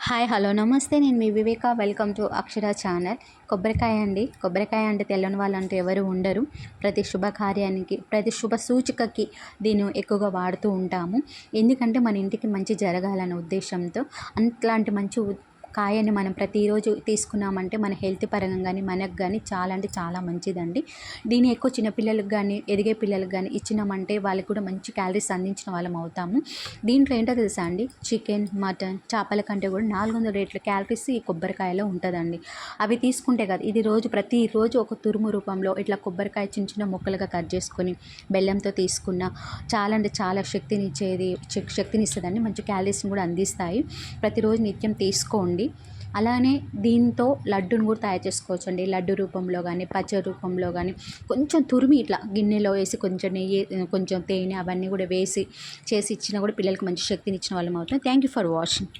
Hi hello నమస్తే. నేను మీ Viveka. Welcome to Akshara channel. కొబ్బరికాయ అండి. కొబ్బరికాయ అంటే తెల్లని వాళ్ళంటూ ఎవరు ఉండరు. ప్రతి శుభకార్యానికి ప్రతి శుభ సూచికకి దీన్ని ఎక్కువగా వాడుతూ ఉంటాము. ఎందుకంటే మన ఇంటికి మంచి జరగాలనే ఉద్దేశంతో అట్లాంటి మంచి కాయని మనం ప్రతిరోజు తీసుకున్నామంటే మన హెల్త్ పరంగా కానీ మనకు కానీ చాలా అంటే చాలా మంచిదండి. దీన్ని ఎక్కువ చిన్నపిల్లలకు కానీ ఎదిగే పిల్లలకు కానీ ఇచ్చినామంటే వాళ్ళకి కూడా మంచి క్యాలరీస్ అందించిన వాళ్ళం అవుతాము. దీంట్లో ఏంటో తెలుసా అండి? చికెన్ మటన్ చేపల కంటే కూడా నాలుగు వందల రేట్ల క్యాలరీస్ ఈ కొబ్బరికాయలో ఉంటుందండి. అవి తీసుకుంటే కదా ఇది రోజు ప్రతిరోజు ఒక తురుము రూపంలో ఇట్లా కొబ్బరికాయ చిన్న చిన్న ముక్కలుగా కట్ చేసుకొని బెల్లంతో తీసుకున్న చాలా అంటే చాలా శక్తినిచ్చేది శక్- శక్తినిస్తుందండి మంచి క్యాలరీస్ని కూడా అందిస్తాయి. ప్రతిరోజు నిత్యం తీసుకోండి. అలానే దీంతో లడ్డును కూడా తయారు చేసుకోవచ్చండి. లడ్డు రూపంలో కానీ పచ్చడి రూపంలో కానీ కొంచెం తురిమి ఇట్లా గిన్నెలో వేసి కొంచెం నెయ్యి కొంచెం తేనె అవన్నీ కూడా వేసి చేసి ఇచ్చినా కూడా పిల్లలకి మంచి శక్తిని ఇచ్చిన వాళ్ళం అవుతుంది థ్యాంక్ యూ ఫర్ వాచింగ్